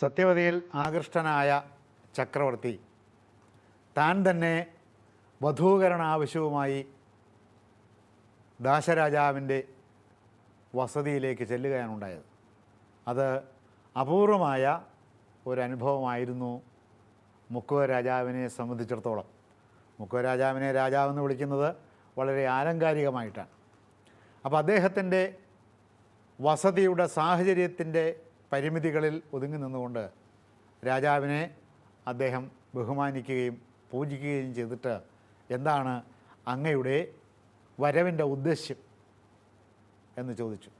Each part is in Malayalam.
സത്യവതിയിൽ ആകൃഷ്ടനായ ചക്രവർത്തി. താൻ തന്നെ വധൂകരണ ആവശ്യവുമായി ദാശരാജാവിന്റെ വസതിയിലേക്ക് ചെല്ലുകയാണ് ഉണ്ടായത് അത് അപൂർവമായ ഒരനുഭവമായിരുന്നു മുക്കുവ രാജാവിനെ സംബന്ധിച്ചിടത്തോളം. മുക്കുവ രാജാവിനെ രാജാവെന്ന് വിളിക്കുന്നത് വളരെ ആലങ്കാരികമായിട്ടാണ്. അപ്പോൾ അദ്ദേഹത്തിന്റെ വസതിയുടെ സാഹചര്യത്തിന്റെ പരിമിതികളിൽ ഒതുങ്ങി നിന്നുകൊണ്ട് രാജാവിനെ അദ്ദേഹം ബഹുമാനിക്കുകയും പൂജിക്കുകയും ചെയ്തിട്ട് എന്താണ് അങ്ങയുടെ വരവിന്റെ ഉദ്ദേശ്യം എന്ന് ചോദിച്ചു.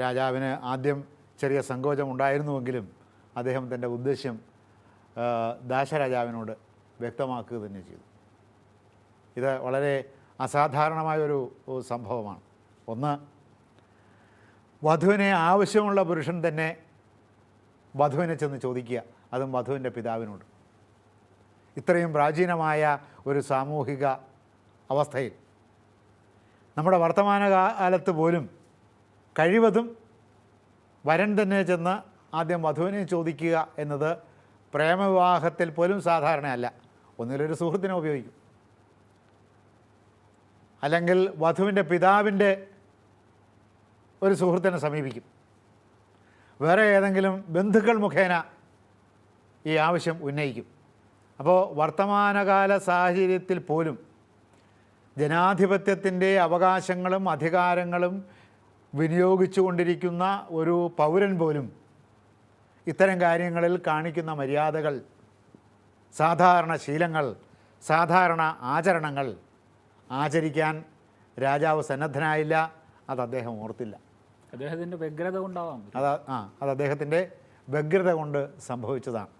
രാജാവിന് ആദ്യം ചെറിയ സങ്കോചം ഉണ്ടായിരുന്നുവെങ്കിലും അദ്ദേഹം തന്റെ ഉദ്ദേശ്യം ദാശരാജാവിനോട് വ്യക്തമാക്കുക തന്നെ ചെയ്തു. ഇത് വളരെ അസാധാരണമായൊരു സംഭവമാണ്. ഒന്ന് വധുവിനെ ആവശ്യമുള്ള പുരുഷൻ തന്നെ വധുവിനെ ചെന്ന് ചോദിക്കുക. അതും വധുവിന്റെ പിതാവിനോട്. ഇത്രയും പ്രാചീനമായ ഒരു സാമൂഹിക അവസ്ഥയിൽ നമ്മുടെ വർത്തമാന കാലത്ത് പോലും കഴിവതും വരൻ തന്നെ ചെന്ന് ആദ്യം വധുവിനെ ചോദിക്കുക എന്നത് പ്രേമവിവാഹത്തിൽ പോലും സാധാരണയല്ല. ഒന്നിലൊരു സുഹൃത്തിനെ ഉപയോഗിക്കും. അല്ലെങ്കിൽ വധുവിന്റെ പിതാവിന്റെ ഒരു സുഹൃത്തിനെ സമീപിക്കും. വേറെ ഏതെങ്കിലും ബന്ധുക്കൾ മുഖേന ഈ ആവശ്യം ഉന്നയിക്കും. അപ്പോൾ വർത്തമാനകാല സാഹചര്യത്തിൽ പോലും ജനാധിപത്യത്തിന്റെ അവകാശങ്ങളും അധികാരങ്ങളും വിനിയോഗിച്ചു കൊണ്ടിരിക്കുന്ന ഒരു പൗരൻ പോലും ഇത്തരം കാര്യങ്ങളിൽ കാണിക്കുന്ന മര്യാദകൾ സാധാരണ ശീലങ്ങൾ സാധാരണ ആചരണങ്ങൾ ആചരിക്കാൻ രാജാവ് സന്നദ്ധനായില്ല അത് അദ്ദേഹം ഓർത്തില്ല. അദ്ദേഹത്തിന്റെ വ്യഗ്രത കൊണ്ടാവാം അത് ആ അത് അദ്ദേഹത്തിന്റെ വ്യഗ്രത കൊണ്ട് സംഭവിച്ചതാണ്.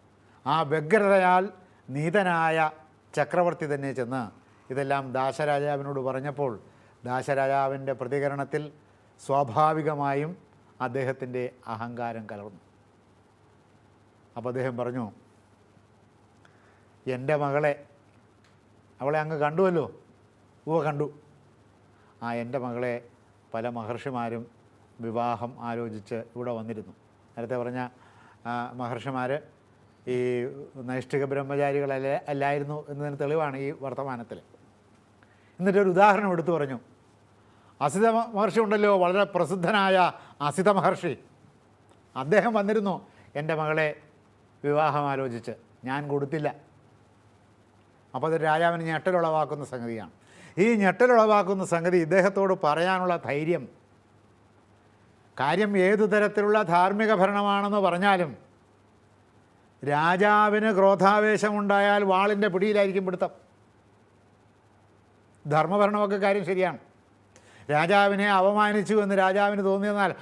ആ വ്യഗ്രതയാൽ നീതനായ ചക്രവർത്തി തന്നെ ചെന്ന് ഇതെല്ലാം ദാശരാജാവിനോട് പറഞ്ഞപ്പോൾ ദാശരാജാവിന്റെ പ്രതികരണത്തിൽ സ്വാഭാവികമായും അദ്ദേഹത്തിന്റെ അഹങ്കാരം കലർന്നു. അപ്പോൾ അദ്ദേഹം പറഞ്ഞു എന്റെ മകളെ അവളെ അങ്ങ് കണ്ടുവല്ലോ? ഉവ കണ്ടു. ആ എന്റെ മകളെ പല മഹർഷിമാരും വിവാഹം ആലോചിച്ച് ഇവിടെ വന്നിരുന്നു. നേരത്തെ പറഞ്ഞ മഹർഷിമാർ ഈ നൈഷ്ഠിക ബ്രഹ്മചാരികളല്ല അല്ലായിരുന്നു എന്നതിന് തെളിവാണ് ഈ വർത്തമാനത്തിൽ എന്നിട്ടൊരു ഉദാഹരണം എടുത്തു പറഞ്ഞു. അസിത മഹർഷി ഉണ്ടല്ലോ വളരെ പ്രസിദ്ധനായ അസിത മഹർഷി. അദ്ദേഹം വന്നിരുന്നു എന്റെ മകളെ വിവാഹം ആലോചിച്ച്. ഞാൻ കൊടുത്തില്ല. അപ്പോൾ അത് രാജാവിന് ഞെട്ടലുളവാക്കുന്ന സംഗതിയാണ്. ഈ ഞെട്ടലുളവാക്കുന്ന സംഗതി ഇദ്ദേഹത്തോട് പറയാനുള്ള ധൈര്യം കാര്യം ഏതു തരത്തിലുള്ള ധാർമ്മിക ഭരണമാണെന്ന് പറഞ്ഞാലും രാജാവിന് ക്രോധാവേശമുണ്ടായാൽ വാളിന്റെ പിടിയിലായിരിക്കും പിടുത്തം. ധർമ്മഭരണമൊക്കെ കാര്യം ശരിയാണ്. രാജാവിനെ അപമാനിച്ചു എന്ന് രാജാവിന് തോന്നിയെന്നാൽ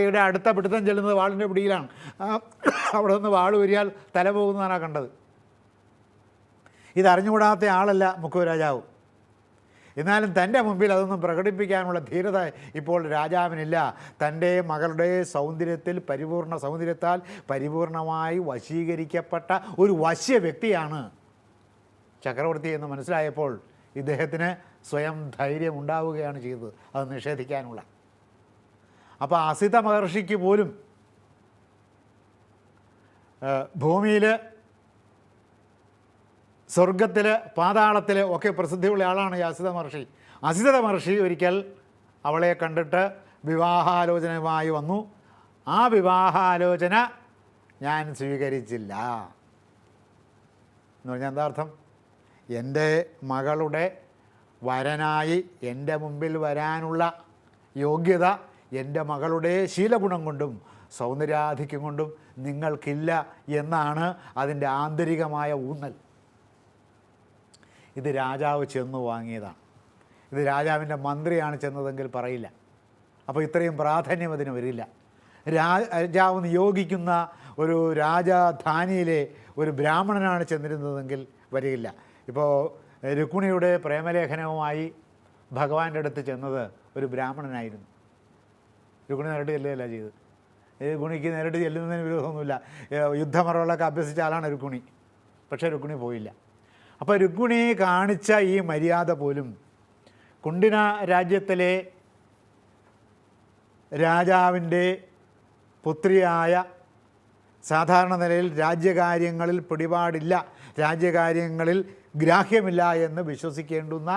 ഇവിടെ അടുത്ത പിടുത്തം ചെല്ലുന്നത് വാളിന്റെ പിടിയിലാണ്. അവിടെ നിന്ന് വാൾ ഉരിയാൽ തല പോകുന്നതാണ് കണ്ടത്. ഇതറിഞ്ഞുകൂടാത്ത ആളല്ല മുക്കുവ രാജാവ് എന്നാലും തന്റെ മുമ്പിൽ അതൊന്നും പ്രകടിപ്പിക്കാനുള്ള ധീരത ഇപ്പോൾ രാജാവിനില്ല. തന്റെ മകളുടെ സൗന്ദര്യത്തിൽ പരിപൂർണ സൗന്ദര്യത്താൽ പരിപൂർണമായി വശീകരിക്കപ്പെട്ട ഒരു വശ്യ വ്യക്തിയാണ്. ചക്രവർത്തി എന്ന് മനസ്സിലായപ്പോൾ ഇദ്ദേഹത്തിന് സ്വയം ധൈര്യം ഉണ്ടാവുകയാണ് ചെയ്തത്. അത് നിഷേധിക്കാനുള്ള. അപ്പോൾ അസിത മഹർഷിക്ക് പോലും ഭൂമിയിൽ സ്വർഗത്തിൽ പാതാളത്തിൽ ഒക്കെ പ്രസിദ്ധിയുള്ള ആളാണ് ഈ അസിത മഹർഷി. അസിത മഹർഷി ഒരിക്കൽ അവളെ കണ്ടിട്ട് വിവാഹാലോചനയുമായി വന്നു. ആ വിവാഹാലോചന ഞാൻ സ്വീകരിച്ചില്ല. എന്ന് പറഞ്ഞാൽ എന്താ അർത്ഥം? എന്റെ മകളുടെ വരനായി എന്റെ മുമ്പിൽ വരാനുള്ള യോഗ്യത എന്റെ മകളുടെ ശീലഗുണം കൊണ്ടും സൗന്ദര്യാധിക്യം കൊണ്ടും നിങ്ങൾക്കില്ല എന്നാണ് അതിന്റെ ആന്തരികമായ ഊന്നൽ. ഇത് രാജാവ് ചെന്ന് വാങ്ങിയതാണ്. ഇത് രാജാവിന്റെ മന്ത്രിയാണ് ചെന്നതെങ്കിൽ പറയില്ല. അപ്പോൾ ഇത്രയും പ്രാധാന്യം അതിന് വരില്ല. രാജാവ് നിയോഗിക്കുന്ന ഒരു രാജധാനിയിലെ ഒരു ബ്രാഹ്മണനാണ് ചെന്നിരുന്നതെങ്കിൽ വരികയില്ല ഇപ്പോൾ രുക്മിണിയുടെ പ്രേമലേഖനവുമായി ഭഗവാന്റെ അടുത്ത് ചെന്നത് ഒരു ബ്രാഹ്മണനായിരുന്നു. രുക്മിണി നേരിട്ട് ചെല്ലുകയല്ല ചെയ്ത് ഈ ഗുണിക്ക് നേരിട്ട് ചെല്ലുന്നതിന് വിരോധമൊന്നുമില്ല. യുദ്ധമറകളൊക്കെ അഭ്യസിച്ച ആളാണ് രുക്മിണി. പക്ഷേ രുക്മിണി പോയില്ല. അപ്പോൾ രുക്മിണി കാണിച്ച ഈ മര്യാദ പോലും കുണ്ടിന രാജ്യത്തിലെ രാജാവിന്റെ പുത്രിയായ സാധാരണ നിലയിൽ രാജ്യകാര്യങ്ങളിൽ പിടിപാടില്ല രാജ്യകാര്യങ്ങളിൽ ഗ്രാഹ്യമില്ല എന്ന് വിശ്വസിക്കേണ്ടുന്ന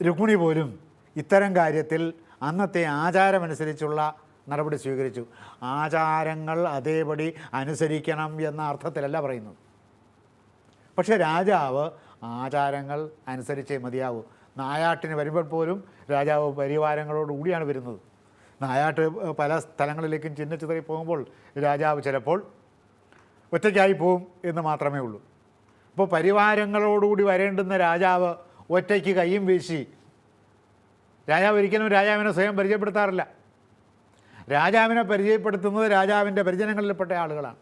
രുക്മിണി പോലും ഇത്തരം കാര്യത്തിൽ അന്നത്തെ ആചാരമനുസരിച്ചുള്ള നടപടി സ്വീകരിച്ചു. ആചാരങ്ങൾ അതേപടി അനുസരിക്കണം എന്ന അർത്ഥത്തിലല്ല പറയുന്നത്. പക്ഷേ രാജാവ് ആചാരങ്ങൾ അനുസരിച്ചേ മതിയാവൂ. നായാട്ടിന് വരുമ്പോൾ പോലും രാജാവ് പരിവാരങ്ങളോടുകൂടിയാണ് വരുന്നത്. നായാട്ട് പല സ്ഥലങ്ങളിലേക്കും ചിഹ്നച്ചിതറി പോകുമ്പോൾ രാജാവ് ചിലപ്പോൾ ഒറ്റയ്ക്കായി പോവും എന്ന് മാത്രമേ ഉള്ളൂ. അപ്പോൾ പരിവാരങ്ങളോടുകൂടി വരേണ്ടുന്ന രാജാവ് ഒറ്റയ്ക്ക് കയ്യും വീശി രാജാവ് ഒരിക്കലും രാജാവിനെ സ്വയം പരിചയപ്പെടുത്താറില്ല. രാജാവിനെ പരിചയപ്പെടുത്തുന്നത് രാജാവിന്റെ പരിജനങ്ങളിൽപ്പെട്ട ആളുകളാണ്.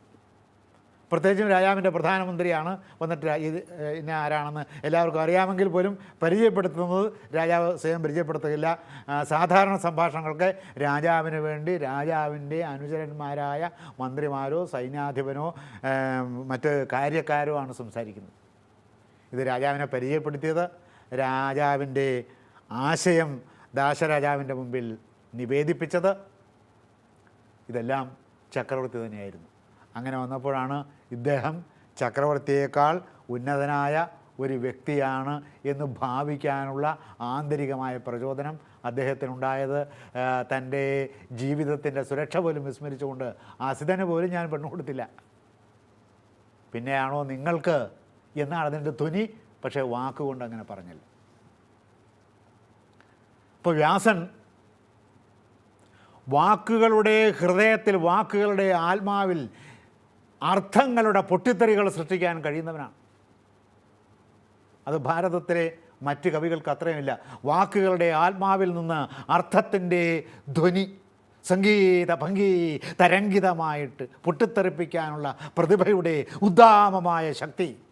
പ്രത്യേകിച്ചും രാജാവിന്റെ പ്രധാനമന്ത്രിയാണ് വന്നിട്ട് ഇത് ഇന്ന ആരാണെന്ന് എല്ലാവർക്കും അറിയാമെങ്കിൽ പോലും പരിചയപ്പെടുത്തുന്നത് രാജാവ് സ്വയം പരിചയപ്പെടുത്തുകയില്ല. സാധാരണ സംഭാഷണങ്ങൾക്ക് രാജാവിന് വേണ്ടി രാജാവിന്റെ അനുചരന്മാരായ മന്ത്രിമാരോ സൈന്യാധിപനോ മറ്റ് കാര്യക്കാരോ ആണ് സംസാരിക്കുന്നത്. ഇത് രാജാവിനെ പരിചയപ്പെടുത്തിയത് രാജാവിന്റെ ആശയം ദാശരാജാവിന്റെ മുമ്പിൽ നിവേദിപ്പിച്ചത്. ഇതെല്ലാം ചക്രവർത്തി തന്നെയായിരുന്നു. അങ്ങനെ വന്നപ്പോഴാണ് ഇദ്ദേഹം ചക്രവർത്തിയേക്കാൾ ഉന്നതനായ ഒരു വ്യക്തിയാണ് എന്ന് ഭാവിക്കാനുള്ള ആന്തരികമായ പ്രചോദനം അദ്ദേഹത്തിനുണ്ടായത്. തന്റെ ജീവിതത്തിന്റെ സുരക്ഷ പോലും വിസ്മരിച്ചുകൊണ്ട് അസിതന് പോലും ഞാൻ പെണ്ണു കൊടുത്തില്ല. പിന്നെയാണോ നിങ്ങൾക്ക് എന്നാണ് അതിന്റെ ധ്വനി പക്ഷേ വാക്കുകൊണ്ട് അങ്ങനെ പറഞ്ഞില്ല ഇപ്പോൾ വ്യാസൻ വാക്കുകളുടെ ഹൃദയത്തിൽ വാക്കുകളുടെ ആത്മാവിൽ അർത്ഥങ്ങളുടെ പൊട്ടിത്തെറികൾ സൃഷ്ടിക്കാൻ കഴിയുന്നവനാണ്. അത് ഭാരതത്തിലെ മറ്റ് കവികൾക്ക് അത്രയുമില്ല. വാക്കുകളുടെ ആത്മാവിൽ നിന്ന് അർത്ഥത്തിന്റെ ധ്വനി സംഗീത ഭംഗി തരംഗിതമായിട്ട് പൊട്ടിത്തെറിപ്പിക്കാനുള്ള പ്രതിഭയുടെ ഉദാമമായ ശക്തി.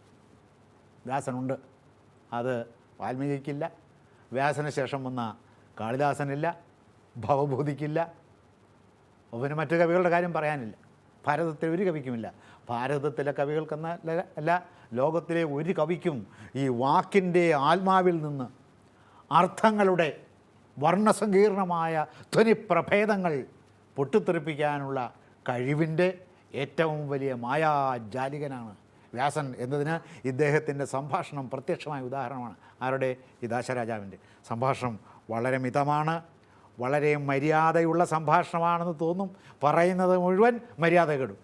വ്യാസനുണ്ട്. അത് വാൽമീകിക്കില്ല. വ്യാസന് ശേഷം വന്ന കാളിദാസനില്ല. ഭവഭൂതിക്കില്ല അവന് മറ്റു കവികളുടെ കാര്യം പറയാനില്ല. ഭാരതത്തിലെ ഒരു കവിക്കുമില്ല. ഭാരതത്തിലെ കവികൾക്കെന്ന അല്ല ലോകത്തിലെ ഒരു കവിക്കും ഈ വാക്കിന്റെ ആത്മാവിൽ നിന്ന് അർത്ഥങ്ങളുടെ വർണസങ്കീർണമായ ധ്വനിപ്രഭേദങ്ങൾ പൊട്ടിത്തെറിപ്പിക്കാനുള്ള കഴിവിന്റെ ഏറ്റവും വലിയ മായാജാലികനാണ് വ്യാസൻ എന്നതിന് ഇദ്ദേഹത്തിന്റെ സംഭാഷണം പ്രത്യക്ഷമായ ഉദാഹരണമാണ്. ആരുടെ? ഈ ദാശരാജാവിന്റെ. സംഭാഷണം വളരെ മിതമാണ്. വളരെ മര്യാദയുള്ള സംഭാഷണമാണെന്ന് തോന്നും. പറയുന്നത് മുഴുവൻ മര്യാദ കെടും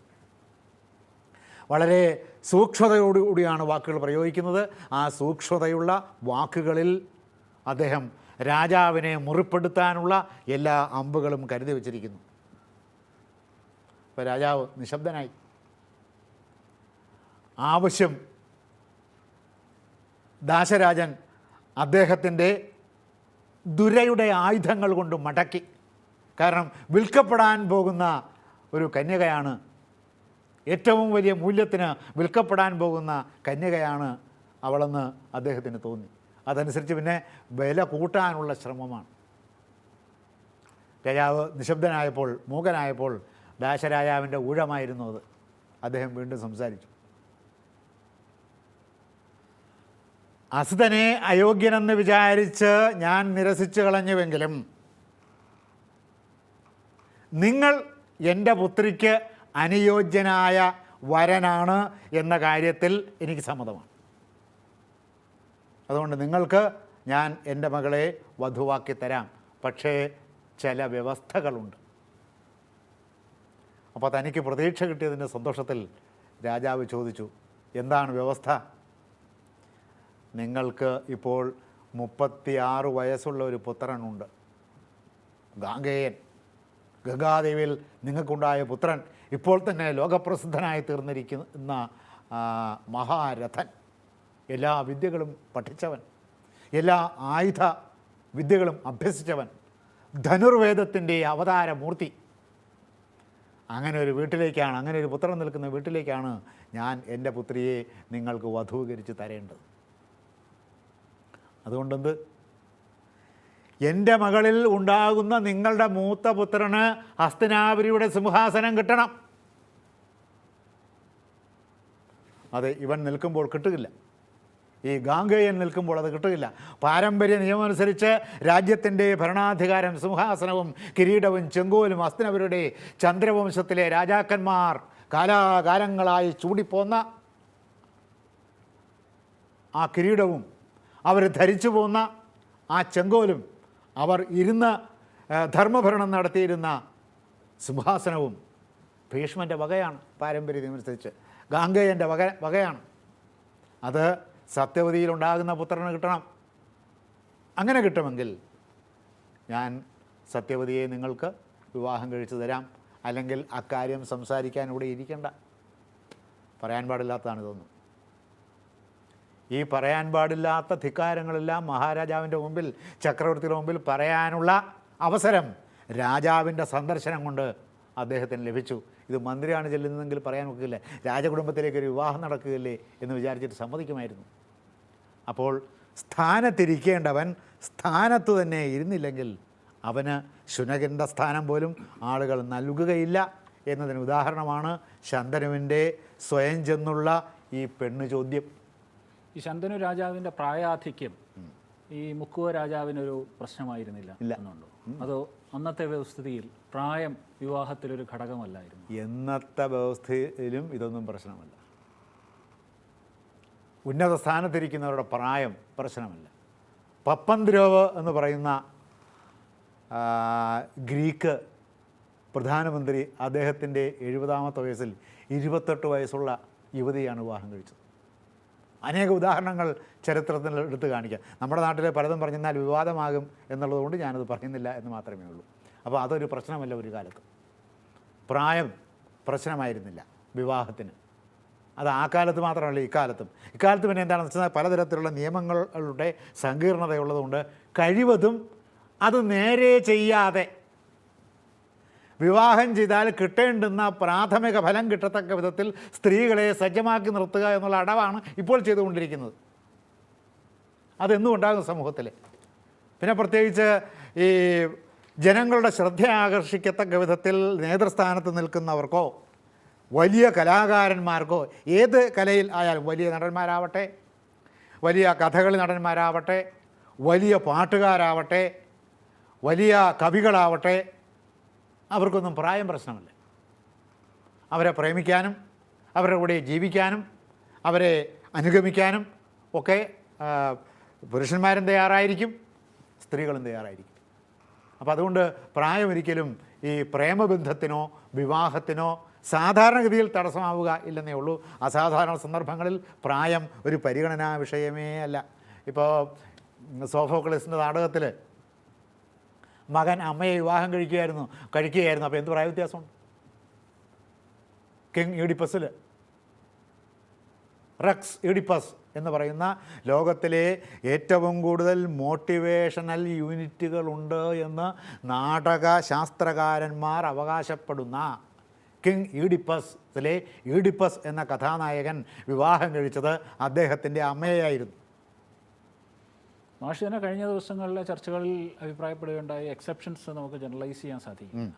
വളരെ സൂക്ഷ്മതയോടുകൂടിയാണ് വാക്കുകൾ പ്രയോഗിക്കുന്നത്. ആ സൂക്ഷ്മതയുള്ള വാക്കുകളിൽ അദ്ദേഹം രാജാവിനെ മുറിപ്പെടുത്താനുള്ള എല്ലാ അമ്പുകളും കരുതി വച്ചിരിക്കുന്നു. അപ്പോൾ രാജാവ് നിശബ്ദനായി. ആവശ്യം ദാശരാജൻ അദ്ദേഹത്തിന്റെ ദുരയുടെ ആയുധങ്ങൾ കൊണ്ട് മടക്കി. കാരണം വിൽക്കപ്പെടാൻ പോകുന്ന ഒരു കന്യകയാണ് ഏറ്റവും വലിയ മൂല്യത്തിന് വിൽക്കപ്പെടാൻ പോകുന്ന കന്യകയാണ് അവളെന്ന് അദ്ദേഹത്തിന് തോന്നി. അതനുസരിച്ച് പിന്നെ വില കൂട്ടാനുള്ള ശ്രമമാണ്. രാജാവ് നിശബ്ദനായപ്പോൾ മൂകനായപ്പോൾ ദാശരാജാവിന്റെ ഊഴമായിരുന്നു അത്. അദ്ദേഹം വീണ്ടും സംസാരിച്ചു. അസുതനെ അയോഗ്യനെന്ന് വിചാരിച്ച് ഞാൻ നിരസിച്ചു കളഞ്ഞുവെങ്കിലും നിങ്ങൾ എന്റെ പുത്രിക്ക് അനുയോജ്യനായ വരനാണ് എന്ന കാര്യത്തിൽ എനിക്ക് സമ്മതമാണ്. അതുകൊണ്ട് നിങ്ങൾക്ക് ഞാൻ എന്റെ മകളെ വധുവാക്കി തരാം. പക്ഷേ ചില വ്യവസ്ഥകളുണ്ട്. അപ്പോൾ തനിക്ക് പ്രതീക്ഷ കിട്ടിയതിന്റെ സന്തോഷത്തിൽ രാജാവ് ചോദിച്ചു എന്താണ് വ്യവസ്ഥ? നിങ്ങൾക്ക് ഇപ്പോൾ മുപ്പത്തിയാറ് വയസ്സുള്ള ഒരു പുത്രനുണ്ട്. ഗാംഗേയൻ. ഗംഗാദേവിയിൽ നിങ്ങൾക്കുണ്ടായ പുത്രൻ ഇപ്പോൾ തന്നെ ലോകപ്രസിദ്ധനായി തീർന്നിരിക്കുന്ന മഹാരഥൻ. എല്ലാ വിദ്യകളും പഠിച്ചവൻ. എല്ലാ ആയുധ വിദ്യകളും അഭ്യസിച്ചവൻ. ധനുർവേദത്തിന്റെ അവതാരമൂർത്തി. അങ്ങനെ ഒരു വീട്ടിലേക്കാണ് അങ്ങനെ ഒരു പുത്രൻ നിൽക്കുന്ന വീട്ടിലേക്കാണ് ഞാൻ എന്റെ പുത്രിയെ നിങ്ങൾക്ക് വധൂകരിച്ച് തരേണ്ടത്. അതുകൊണ്ടെന്ത്? എന്റെ മകളിൽ ഉണ്ടാകുന്ന നിങ്ങളുടെ മൂത്ത പുത്രന് അസ്തനാപുരിയുടെ സിംഹാസനം കിട്ടണം. അത് ഇവൻ നിൽക്കുമ്പോൾ കിട്ടുകയില്ല. ഈ ഗാംഗേയൻ നിൽക്കുമ്പോൾ അത് കിട്ടുകയില്ല. പാരമ്പര്യ നിയമമനുസരിച്ച് രാജ്യത്തിന്റെ ഭരണാധികാരം സിംഹാസനവും കിരീടവും ചെങ്കോലും അസ്തനവരുടെ ചന്ദ്രവംശത്തിലെ രാജാക്കന്മാർ കാലാകാലങ്ങളായി ചൂടിപ്പോന്ന ആ കിരീടവും അവർ ധരിച്ചു പോകുന്ന ആ ചെങ്കോലും അവർ ഇരുന്ന് ധർമ്മഭരണം നടത്തിയിരുന്ന സിംഹാസനവും ഭീഷ്മന്റെ വകയാണ് പാരമ്പര്യമനുസരിച്ച് ഗാംഗേയന്റെ വക വകയാണ്. അത് സത്യവതിയിലുണ്ടാകുന്ന പുത്രന് കിട്ടണം. അങ്ങനെ കിട്ടുമെങ്കിൽ ഞാൻ സത്യവതിയെ നിങ്ങൾക്ക് വിവാഹം കഴിച്ചു തരാം. അല്ലെങ്കിൽ അക്കാര്യം സംസാരിക്കാൻ ഇവിടെ ഇരിക്കണ്ട. പറയാൻ പാടില്ലാത്തതാണ് ഇതൊന്നും. ഈ പറയാൻ പാടില്ലാത്ത ധിക്കാരങ്ങളെല്ലാം മഹാരാജാവിന്റെ മുമ്പിൽ ചക്രവർത്തിയുടെ മുമ്പിൽ പറയാനുള്ള അവസരം രാജാവിന്റെ സന്ദർശനം കൊണ്ട് അദ്ദേഹത്തിന് ലഭിച്ചു. ഇത് മന്ത്രിയാണ് ചെല്ലുന്നതെങ്കിൽ പറയാൻ ഒക്കില്ല. രാജകുടുംബത്തിലേക്ക് ഒരു വിവാഹം നടക്കുകയില്ലേ എന്ന് വിചാരിച്ചിട്ട് സമ്മതിക്കുമായിരുന്നു. അപ്പോൾ സ്ഥാനത്തിരിക്കേണ്ടവൻ സ്ഥാനത്ത് തന്നെ ഇരുന്നില്ലെങ്കിൽ അവന് ശുനകന്റെ സ്ഥാനം പോലും ആളുകൾ നൽകുകയില്ല എന്നതിന് ഉദാഹരണമാണ് ശന്തനുവിന്റെ സ്വയം ചെന്നുള്ള ഈ പെണ്ണ് ചോദ്യം ഈ ശന്തനു രാജാവിന്റെ പ്രായാധിക്യം ഈ മുക്കുവ രാജാവിനൊരു പ്രശ്നമായിരുന്നില്ല എന്നുണ്ടോ? അതോ അന്നത്തെ വ്യവസ്ഥിതിയിൽ പ്രായം വിവാഹത്തിലൊരു ഘടകമല്ലായിരുന്നു? എന്നത്തെ വ്യവസ്ഥയിലും ഇതൊന്നും പ്രശ്നമല്ല. ഉന്നത സ്ഥാനത്തിരിക്കുന്നവരുടെ പ്രായം പ്രശ്നമല്ല. പപ്പന്ദ്രോവ് എന്ന് പറയുന്ന ഗ്രീക്ക് പ്രധാനമന്ത്രി അദ്ദേഹത്തിന്റെ എഴുപതാമത്തെ വയസ്സിൽ ഇരുപത്തെട്ട് വയസ്സുള്ള യുവതിയാണ് വിവാഹം കഴിച്ചത്. അനേക ഉദാഹരണങ്ങൾ ചരിത്രത്തിൽ എടുത്ത് കാണിക്കാം. നമ്മുടെ നാട്ടിലെ പലതും പറഞ്ഞാൽ വിവാദമാകും എന്നുള്ളതുകൊണ്ട് ഞാനത് പറയുന്നില്ല എന്ന് മാത്രമേ ഉള്ളൂ. അപ്പോൾ അതൊരു പ്രശ്നമല്ല ഒരു കാലത്ത്. പ്രായം പ്രശ്നമായിരുന്നില്ല വിവാഹത്തിന്. അത് ആ കാലത്ത് മാത്രമല്ല ഇക്കാലത്തും. ഇക്കാലത്ത് പിന്നെ എന്താണെന്ന് വെച്ചാൽ പലതരത്തിലുള്ള നിയമങ്ങളുടെ സങ്കീർണതയുള്ളതുകൊണ്ട് കഴിവതും അത് നേരെ ചെയ്യാതെ വിവാഹം ചെയ്താൽ കിട്ടേണ്ടുന്ന പ്രാഥമിക ഫലം കിട്ടത്തക്ക വിധത്തിൽ സ്ത്രീകളെ സജ്ജമാക്കി നിർത്തുക എന്നുള്ള അടവാണ് ഇപ്പോൾ ചെയ്തുകൊണ്ടിരിക്കുന്നത്. അതെന്നുണ്ടാകും സമൂഹത്തിൽ? പിന്നെ പ്രത്യേകിച്ച് ഈ ജനങ്ങളുടെ ശ്രദ്ധ ആകർഷിക്കത്തക്ക വിധത്തിൽ നേതൃസ്ഥാനത്ത് നിൽക്കുന്നവർക്കോ വലിയ കലാകാരന്മാർക്കോ ഏത് കലയിൽ ആയാലും വലിയ നടന്മാരാവട്ടെ വലിയ കഥകളി നടന്മാരാവട്ടെ വലിയ പാട്ടുകാരാവട്ടെ വലിയ കവികളാവട്ടെ അവർക്കൊന്നും പ്രായം പ്രശ്നമല്ല. അവരെ പ്രേമിക്കാനും അവരുടെ കൂടെ ജീവിക്കാനും അവരെ അനുഗമിക്കാനും ഒക്കെ പുരുഷന്മാരും തയ്യാറായിരിക്കും സ്ത്രീകളും തയ്യാറായിരിക്കും. അപ്പോൾ അതുകൊണ്ട് പ്രായം ഒരിക്കലും ഈ പ്രേമബന്ധത്തിനോ വിവാഹത്തിനോ സാധാരണഗതിയിൽ തടസ്സമാവുക ഇല്ലെന്നേ ഉള്ളൂ. അസാധാരണ സന്ദർഭങ്ങളിൽ പ്രായം ഒരു പരിഗണനാ വിഷയമേ അല്ല. ഇപ്പോൾ സോഫോക്ലിസിന്റെ നാടകത്തിൽ മകൻ അമ്മയെ വിവാഹം കഴിക്കുകയായിരുന്നു കഴിക്കുകയായിരുന്നു. അപ്പോൾ എന്ത് പ്രായ വ്യത്യാസമുണ്ട് കിങ് യൂഡിപ്പസിൽ റക്സ് യൂഡിപ്പസ് എന്ന് പറയുന്ന ലോകത്തിലെ ഏറ്റവും കൂടുതൽ മോട്ടിവേഷണൽ യൂണിറ്റുകളുണ്ട് എന്ന് നാടക ശാസ്ത്രകാരന്മാർ അവകാശപ്പെടുന്ന കിങ് ഈഡിപ്പസിലെ ഈഡിപ്പസ് എന്ന കഥാനായകൻ വിവാഹം കഴിച്ചത് അദ്ദേഹത്തിന്റെ അമ്മയായിരുന്നു. മാഷ് തന്നെ കഴിഞ്ഞ ദിവസങ്ങളിലെ ചർച്ചകളിൽ അഭിപ്രായപ്പെടുകയുണ്ടായ എക്സെപ്ഷൻസ് നമുക്ക് ജനറലൈസ് ചെയ്യാൻ സാധിക്കും.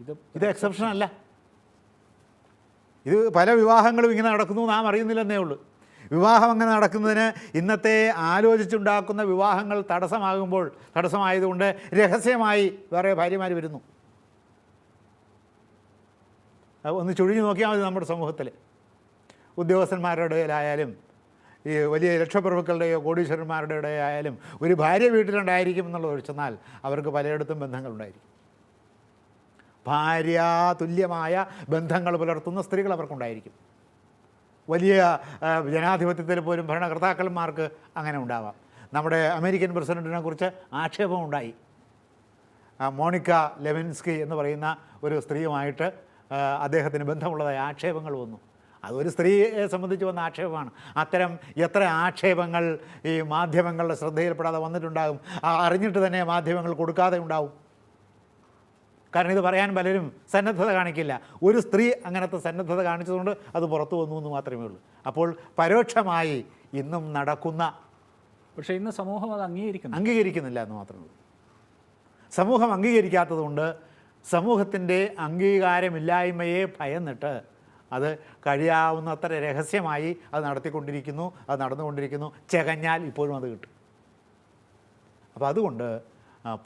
ഇത് ഇത് എക്സെപ്ഷൻ അല്ല. ഇത് പല വിവാഹങ്ങളും ഇങ്ങനെ നടക്കുന്നു നാം അറിയുന്നില്ലെന്നേ ഉള്ളൂ. വിവാഹം അങ്ങനെ നടക്കുന്നതിന് ഇന്നത്തെ ആലോചിച്ചുണ്ടാക്കുന്ന വിവാഹങ്ങൾ തടസ്സമാകുമ്പോൾ തടസ്സമായതുകൊണ്ട് രഹസ്യമായി വേറെ ഭാര്യമാർ വരുന്നു. ഒന്ന് ചുഴിഞ്ഞു നോക്കിയാൽ മതി നമ്മുടെ സമൂഹത്തിൽ. ഉദ്യോഗസ്ഥന്മാരുടെ ഇടയിലായാലും ഈ വലിയ രക്ഷപ്രഭുക്കളുടെയോ കോടീശ്വരന്മാരുടെ ആയാലും ഒരു ഭാര്യ വീട്ടിലുണ്ടായിരിക്കും എന്നുള്ളത് ഒഴിച്ചെന്നാൽ അവർക്ക് പലയിടത്തും ബന്ധങ്ങളുണ്ടായിരിക്കും. ഭാര്യ തുല്യമായ ബന്ധങ്ങൾ പുലർത്തുന്ന സ്ത്രീകൾ അവർക്കുണ്ടായിരിക്കും. വലിയ ജനാധിപത്യത്തിൽ പോലും ഭരണകർത്താക്കന്മാർക്ക് അങ്ങനെ ഉണ്ടാവാം. നമ്മുടെ അമേരിക്കൻ പ്രസിഡന്റിനെ കുറിച്ച് ആക്ഷേപമുണ്ടായി മോണിക്ക ലെവൻസ്കി എന്ന് പറയുന്ന ഒരു സ്ത്രീയുമായിട്ട് അദ്ദേഹത്തിന് ബന്ധമുള്ളതായ ആക്ഷേപങ്ങൾ വന്നു. അതൊരു സ്ത്രീയെ സംബന്ധിച്ച് വന്ന ആക്ഷേപമാണ്. അത്തരം എത്ര ആക്ഷേപങ്ങൾ ഈ മാധ്യമങ്ങളുടെ ശ്രദ്ധയിൽപ്പെടാതെ വന്നിട്ടുണ്ടാകും? അറിഞ്ഞിട്ട് തന്നെ മാധ്യമങ്ങൾ കൊടുക്കാതെ ഉണ്ടാവും. കാരണം ഇത് പറയാൻ പലരും സന്നദ്ധത കാണിക്കില്ല. ഒരു സ്ത്രീ അങ്ങനത്തെ സന്നദ്ധത കാണിച്ചതുകൊണ്ട് അത് പുറത്തു വന്നു എന്ന് മാത്രമേ ഉള്ളൂ. അപ്പോൾ പരോക്ഷമായി ഇന്നും നടക്കുന്ന പക്ഷേ ഇന്ന് സമൂഹം അത് അംഗീകരിക്കുന്നു അംഗീകരിക്കുന്നില്ല എന്ന് മാത്രമേ ഉള്ളൂ. സമൂഹം അംഗീകരിക്കാത്തതുകൊണ്ട് സമൂഹത്തിന്റെ അംഗീകാരമില്ലായ്മയെ ഭയന്നിട്ട് അത് കഴിയാവുന്നത്ര രഹസ്യമായി അത് നടത്തിക്കൊണ്ടിരിക്കുന്നു അത് നടന്നുകൊണ്ടിരിക്കുന്നു. ചെകഞ്ഞാൽ ഇപ്പോഴും അത് കിട്ടും. അപ്പോൾ അതുകൊണ്ട്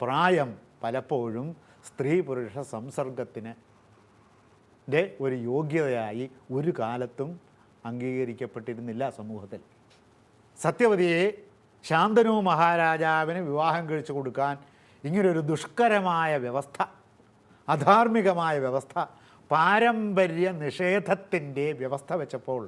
പ്രായം പലപ്പോഴും സ്ത്രീ പുരുഷ സംസർഗത്തിന് ഒരു യോഗ്യതയായി ഒരു കാലത്തും അംഗീകരിക്കപ്പെട്ടിരുന്നില്ല സമൂഹത്തിൽ. സത്യവതിയെ ശാന്തനു മഹാരാജാവിന് വിവാഹം കഴിച്ചു കൊടുക്കാൻ ഇങ്ങനൊരു ദുഷ്കരമായ വ്യവസ്ഥ അധാർമികമായ വ്യവസ്ഥ പാരമ്പര്യ നിഷേധത്തിന്റെ വ്യവസ്ഥ വെച്ചപ്പോൾ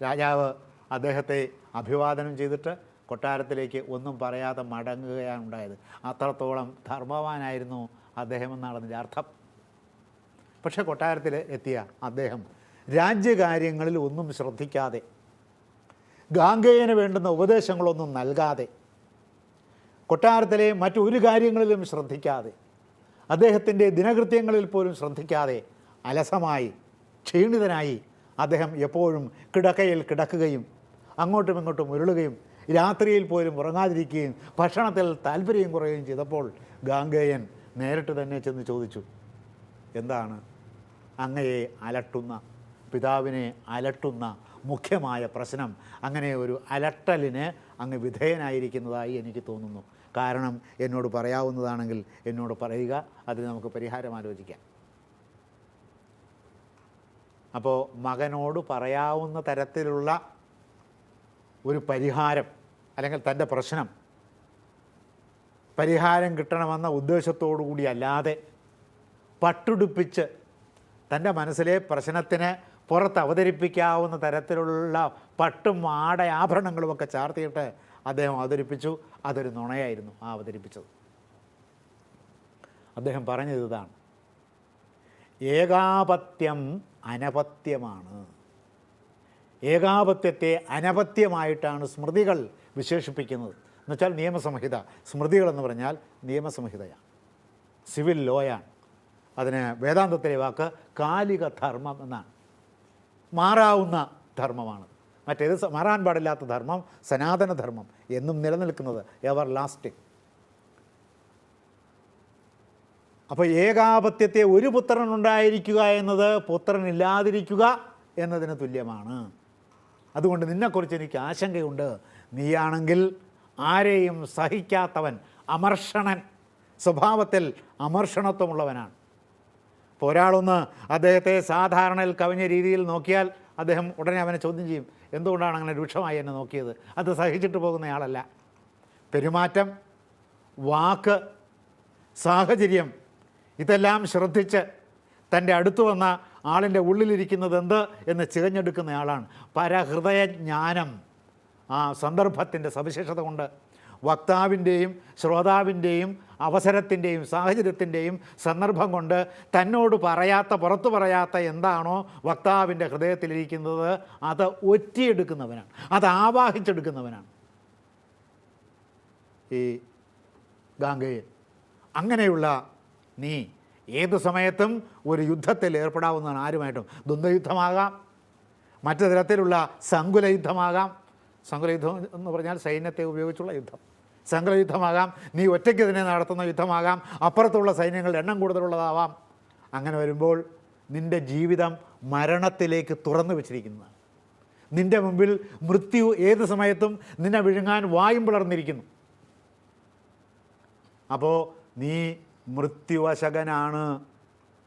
രാജാവ് അദ്ദേഹത്തെ അഭിവാദനം ചെയ്തിട്ട് കൊട്ടാരത്തിലേക്ക് ഒന്നും പറയാതെ മടങ്ങുകയാണ് ഉണ്ടായത്. അത്രത്തോളം ധർമ്മവാനായിരുന്നു അദ്ദേഹം എന്നാണ് അതിന്റെ അർത്ഥം. പക്ഷേ കൊട്ടാരത്തിൽ എത്തിയ അദ്ദേഹം രാജ്യകാര്യങ്ങളിൽ ഒന്നും ശ്രദ്ധിക്കാതെ ഗാംഗേയന് വേണ്ടുന്ന ഉപദേശങ്ങളൊന്നും നൽകാതെ കൊട്ടാരത്തിലെ മറ്റൊരു കാര്യങ്ങളിലും ശ്രദ്ധിക്കാതെ അദ്ദേഹത്തിന്റെ ദിനകൃത്യങ്ങളിൽ പോലും ശ്രദ്ധിക്കാതെ അലസമായി ക്ഷീണിതനായി അദ്ദേഹം എപ്പോഴും കിടക്കയിൽ കിടക്കുകയും അങ്ങോട്ടും ഇങ്ങോട്ടും ഉരുളുകയും രാത്രിയിൽ പോലും ഉറങ്ങാതിരിക്കുകയും ഭക്ഷണത്തിൽ താല്പര്യം കുറയുകയും ചെയ്തപ്പോൾ ഗാംഗേയൻ നേരിട്ട് തന്നെ ചെന്ന് ചോദിച്ചു എന്താണ് അങ്ങയെ അലട്ടുന്ന പിതാവിനെ അലട്ടുന്ന മുഖ്യമായ പ്രശ്നം? അങ്ങനെ ഒരു അലട്ടലിന് അങ്ങ് വിധേയനായിരിക്കുന്നതായി എനിക്ക് തോന്നുന്നു. കാരണം എന്നോട് പറയാവുന്നതാണെങ്കിൽ എന്നോട് പറയുക അതിന് നമുക്ക് പരിഹാരം ആലോചിക്കാം. അപ്പോൾ മകനോട് പറയാവുന്ന തരത്തിലുള്ള ഒരു പരിഹാരം അല്ലെങ്കിൽ തന്റെ പ്രശ്നം പരിഹാരം കിട്ടണമെന്ന ഉദ്ദേശത്തോടു കൂടി അല്ലാതെ പട്ടുടുപ്പിച്ച് തന്റെ മനസ്സിലെ പ്രശ്നത്തിന് പുറത്ത് അവതരിപ്പിക്കാവുന്ന തരത്തിലുള്ള പട്ടും ആട ആഭരണങ്ങളുമൊക്കെ ചാർത്തിയിട്ട് അദ്ദേഹം അവതരിപ്പിച്ചു. അതൊരു നുണയായിരുന്നു ആ അവതരിപ്പിച്ചത്. അദ്ദേഹം പറഞ്ഞത് ഇതാണ്. ഏകാപത്യം അനപത്യമാണ്. ഏകാപത്യത്തെ അനപത്യമായിട്ടാണ് സ്മൃതികൾ വിശേഷിപ്പിക്കുന്നത്. എന്നുവെച്ചാൽ നിയമസംഹിത. സ്മൃതികളെന്ന് പറഞ്ഞാൽ നിയമസംഹിതയാണ്. സിവിൽ ലോയാണ്. അതിന് വേദാന്തത്തിലെ വാക്ക് കാലിക ധർമ്മം എന്നാണ്. മാറാവുന്ന ധർമ്മമാണ്. മറ്റേത് മാറാൻ പാടില്ലാത്ത ധർമ്മം സനാതനധർമ്മം എന്നും നിലനിൽക്കുന്നത്. എവർ ലാസ്റ്റിംഗ് അപ്പോൾ ഏകാപത്യത്തെ ഒരു പുത്രൻ ഉണ്ടായിരിക്കുക എന്നത് പുത്രനില്ലാതിരിക്കുക എന്നതിന് തുല്യമാണ്. അതുകൊണ്ട് നിന്നെക്കുറിച്ച് എനിക്ക് ആശങ്കയുണ്ട്. നീയാണെങ്കിൽ ആരെയും സഹിക്കാത്തവൻ അമർഷണൻ സ്വഭാവത്തിൽ അമർഷണത്വമുള്ളവനാണ്. ഇപ്പോൾ ഒരാളൊന്ന് അദ്ദേഹത്തെ സാധാരണയിൽ കവിഞ്ഞ രീതിയിൽ നോക്കിയാൽ അദ്ദേഹം ഉടനെ അവനെ ചോദ്യം ചെയ്യും എന്തുകൊണ്ടാണ് അങ്ങനെ രൂക്ഷമായി എന്നെ നോക്കിയത്? അത് സഹിച്ചിട്ട് പോകുന്നയാളല്ല പെരുമാറ്റം വാക്ക് സാഹചര്യം ഇതെല്ലാം ശ്രദ്ധിച്ച് തന്റെ അടുത്ത് വന്ന ആളിന്റെ ഉള്ളിലിരിക്കുന്നത് എന്ത് എന്ന് ചികഞ്ഞെടുക്കുന്ന ആളാണ്. പരഹൃദയ ജ്ഞാനം ആ സന്ദർഭത്തിന്റെ സവിശേഷത കൊണ്ട് വക്താവിന്റെയും ശ്രോതാവിന്റെയും അവസരത്തിന്റെയും സാഹചര്യത്തിന്റെയും സന്ദർഭം കൊണ്ട് തന്നോട് പറയാത്ത പുറത്തു പറയാത്ത എന്താണോ വക്താവിന്റെ ഹൃദയത്തിലിരിക്കുന്നത് അത് ഒറ്റിയെടുക്കുന്നവനാണ്. അത് ആവാഹിച്ചെടുക്കുന്നവനാണ്. ഈ ഗാംഗയിൽ അങ്ങനെയുള്ള നീ ഏത് സമയത്തും ഒരു യുദ്ധത്തിൽ ഏർപ്പെടാവുന്നതാണ് ആരുമായിട്ടും. ദ്വന്ദ്വയുദ്ധമാകാം. മറ്റു തരത്തിലുള്ള സങ്കുല യുദ്ധമാകാം സങ്കുല യുദ്ധം എന്ന് പറഞ്ഞാൽ സൈന്യത്തെ ഉപയോഗിച്ചുള്ള യുദ്ധം. സങ്കുല യുദ്ധമാകാം നീ ഒറ്റയ്ക്ക് തന്നെ നടത്തുന്ന യുദ്ധമാകാം. അപ്പുറത്തുള്ള സൈന്യങ്ങളുടെ എണ്ണം കൂടുതലുള്ളതാവാം. അങ്ങനെ വരുമ്പോൾ നിന്റെ ജീവിതം മരണത്തിലേക്ക് തുറന്നു വെച്ചിരിക്കുന്നതാണ് നിന്റെ മുമ്പിൽ മൃത്യു ഏത് സമയത്തും നിന്നെ വിഴുങ്ങാൻ വായും പിളർന്നിരിക്കുന്നു. അപ്പോൾ നീ മൃത്യുവശകനാണ്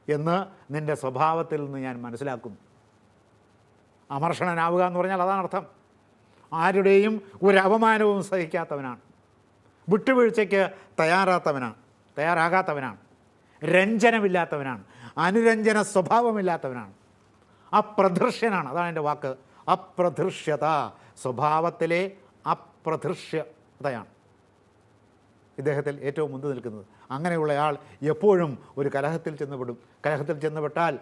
എന്ന് നിന്റെ സ്വഭാവത്തിൽ നിന്ന് ഞാൻ മനസ്സിലാക്കുന്നു അമർഷണനാവുക എന്ന് പറഞ്ഞാൽ അതാണ് അർത്ഥം. ആരുടെയും ഒരു അപമാനവും സഹിക്കാത്തവനാണ്. വിട്ടുവീഴ്ചയ്ക്ക് തയ്യാറാത്തവനാണ് തയ്യാറാകാത്തവനാണ്. രഞ്ജനമില്ലാത്തവനാണ് അനുരഞ്ജന സ്വഭാവമില്ലാത്തവനാണ്. അപ്രദൃശ്യനാണ് അതാണ് എന്റെ വാക്ക്. അപ്രദൃശ്യത സ്വഭാവത്തിലെ അപ്രദൃശ്യതയാണ്. ഇദ്ദേഹത്തിൽ ഏറ്റവും മുൻപ് നിൽക്കുന്നത് അങ്ങനെയുള്ളയാൾ എപ്പോഴും ഒരു കലഹത്തിൽ ചെന്നുപെടും. കലഹത്തിൽ ചെന്നുപെട്ടാൽ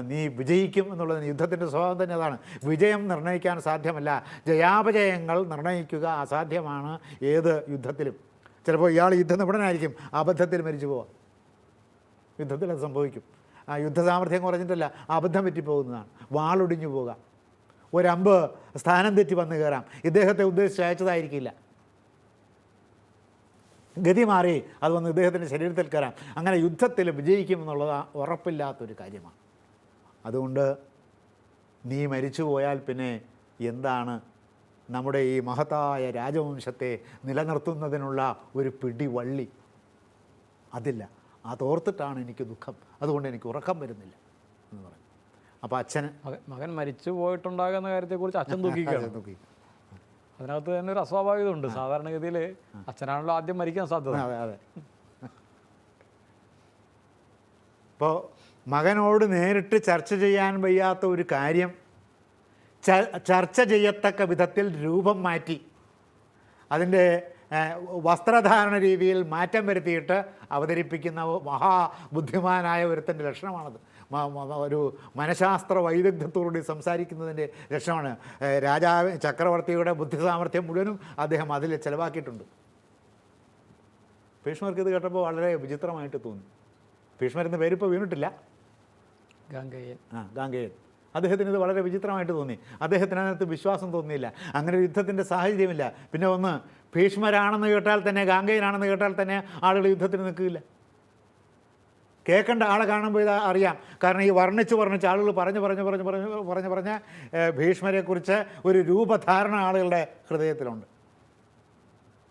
നീ വിജയിക്കും എന്നുള്ളതിന് യുദ്ധത്തിന്റെ സ്വഭാവം തന്നെ അതാണ്. വിജയം നിർണയിക്കാൻ സാധ്യമല്ല. ജയാപജയങ്ങൾ നിർണയിക്കുക അസാധ്യമാണ് ഏത് യുദ്ധത്തിലും. ചിലപ്പോൾ ഇയാൾ യുദ്ധനിപുണനായിരിക്കും അബദ്ധത്തിൽ മരിച്ചു പോവാം. യുദ്ധത്തിൽ അത് സംഭവിക്കും. ആ യുദ്ധ സാമർഥ്യം കുറഞ്ഞിട്ടല്ല അബദ്ധം പറ്റിപ്പോകുന്നതാണ്. വാളൊടിഞ്ഞു പോകാം. ഒരമ്പ് സ്ഥാനം തെറ്റി വന്നു കയറാം. ഇദ്ദേഹത്തെ ഉദ്ദേശിച്ച് അയച്ചതായിരിക്കില്ല. ഗതി മാറി അത് വന്ന് ഇദ്ദേഹത്തിന്റെ ശരീരത്തിൽ കയറാം. അങ്ങനെ യുദ്ധത്തിൽ വിജയിക്കുമെന്നുള്ളത് ഉറപ്പില്ലാത്തൊരു കാര്യമാണ്. അതുകൊണ്ട് നീ മരിച്ചു പോയാൽ പിന്നെ എന്താണ് നമ്മുടെ ഈ മഹത്തായ രാജവംശത്തെ നിലനിർത്തുന്നതിനുള്ള ഒരു പിടിവള്ളി? അതില്ല. അതോർത്തിട്ടാണ് എനിക്ക് ദുഃഖം. അതുകൊണ്ട് എനിക്ക് ഉറക്കം വരുന്നില്ല എന്ന് പറഞ്ഞു. അപ്പോൾ അച്ഛൻ മകൻ- മരിച്ചു പോയിട്ടുണ്ടാകുന്ന കാര്യത്തെക്കുറിച്ച് അച്ഛൻ ദുഃഖിക്കുക നോക്കി അതിനകത്ത് തന്നെ ഒരു അസ്വാഭാവികത ഉണ്ട് സാധാരണഗതിയിൽ അച്ഛനാണല്ലോ ആദ്യം മരിക്കാൻ സാധ്യത. അതെ അതെ. ഇപ്പോൾ മകനോട് നേരിട്ട് ചർച്ച ചെയ്യാൻ വയ്യാത്ത ഒരു കാര്യം ചർച്ച ചെയ്യത്തക്ക വിധത്തിൽ രൂപം മാറ്റി അതിന്റെ വസ്ത്രധാരണ രീതിയിൽ മാറ്റം വരുത്തിയിട്ട് അവതരിപ്പിക്കുന്ന മഹാബുദ്ധിമാനായ ഒരുത്തന്റെ ലക്ഷണമാണത്. ഒരു മനഃശാസ്ത്ര വൈദഗ്ധ്യത്തോടുകൂടി സംസാരിക്കുന്നതിന്റെ ലക്ഷണമാണ് രാജാവ് ചക്രവർത്തിയുടെ ബുദ്ധി സാമർഥ്യം മുഴുവനും അദ്ദേഹം അതിൽ ചിലവാക്കിയിട്ടുണ്ട്. ഭീഷ്മർക്ക് ഇത് കേട്ടപ്പോൾ വളരെ വിചിത്രമായിട്ട് തോന്നി. ഭീഷ്മർ എന്ന പേരിപ്പോൾ വീണിട്ടില്ല. ഗംഗയ്യൻ ആ ഗാംഗേയൻ. അദ്ദേഹത്തിന് ഇത് വളരെ വിചിത്രമായിട്ട് തോന്നി. അദ്ദേഹത്തിന് അതിനകത്ത് വിശ്വാസം തോന്നിയില്ല. അങ്ങനെ ഒരു യുദ്ധത്തിന്റെ സാഹചര്യമില്ല. പിന്നെ ഒന്ന് ഭീഷ്മരാണെന്ന് കേട്ടാൽ തന്നെ ഗാംഗേയനാണെന്ന് കേട്ടാൽ തന്നെ ആളുകൾ യുദ്ധത്തിന് നിൽക്കില്ല കേൾക്കേണ്ട ആളെ കാണുമ്പോൾ ഇത് അറിയാം. കാരണം ഈ വർണിച്ച് വർണിച്ച് ആളുകൾ പറഞ്ഞ് പറഞ്ഞ് പറഞ്ഞ് പറഞ്ഞ് പറഞ്ഞ് പറഞ്ഞ് ഭീഷ്മരെക്കുറിച്ച് ഒരു രൂപധാരണ ആളുകളുടെ ഹൃദയത്തിലുണ്ട്.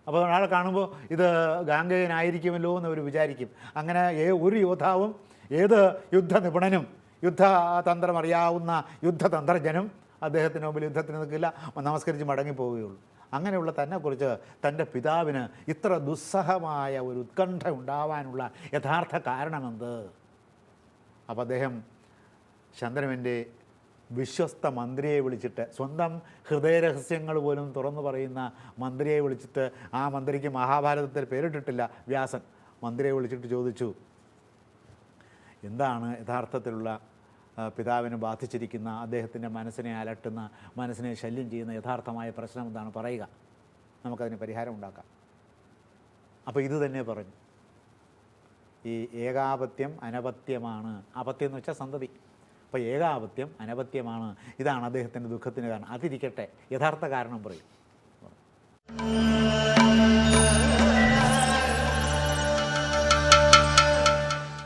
അപ്പോൾ ആളെ കാണുമ്പോൾ ഇത് ഗാംഗേയനായിരിക്കുമല്ലോ എന്ന് അവർ വിചാരിക്കും. അങ്ങനെ ഏ ഒരു യോദ്ധാവും ഏത് യുദ്ധ നിപുണനും യുദ്ധതന്ത്രം അറിയാവുന്ന യുദ്ധതന്ത്രജ്ഞനും അദ്ദേഹത്തിന് മുമ്പിൽ യുദ്ധത്തിന് നിൽക്കില്ല നമസ്കരിച്ച് മടങ്ങിപ്പോവുകയുള്ളൂ. അങ്ങനെയുള്ള തന്നെക്കുറിച്ച് തന്റെ പിതാവിന് ഇത്ര ദുസ്സഹമായ ഒരു ഉത്കണ്ഠ ഉണ്ടാവാനുള്ള യഥാർത്ഥ കാരണമെന്ത്? അപ്പോൾ അദ്ദേഹം ചന്ദ്രമന്റെ വിശ്വസ്ത മന്ത്രിയെ വിളിച്ചിട്ട് സ്വന്തം ഹൃദയരഹസ്യങ്ങൾ പോലും തുറന്നു പറയുന്ന മന്ത്രിയെ വിളിച്ചിട്ട് ആ മന്ത്രിക്ക് മഹാഭാരതത്തിൽ പേരിട്ടിട്ടില്ല വ്യാസൻ. മന്ത്രിയെ വിളിച്ചിട്ട് ചോദിച്ചു എന്താണ് യഥാർത്ഥത്തിലുള്ള പിതാവിനെ ബാധിച്ചിരിക്കുന്ന അദ്ദേഹത്തിന്റെ മനസ്സിനെ അലട്ടുന്ന മനസ്സിനെ ശല്യം ചെയ്യുന്ന യഥാർത്ഥമായ പ്രശ്നം എന്താണ് പറയുക? നമുക്കതിന് പരിഹാരം ഉണ്ടാക്കാം. അപ്പോൾ ഇത് തന്നെ പറഞ്ഞു. ഈ ഏകാപത്യം അനപത്യമാണ്. അപത്യം എന്ന് വെച്ചാൽ സന്തതി. അപ്പോൾ ഏകാപത്യം അനപത്യമാണ്. ഇതാണ് അദ്ദേഹത്തിന്റെ ദുഃഖത്തിന് കാരണം. അതിരിക്കട്ടെ യഥാർത്ഥ കാരണം പറയും.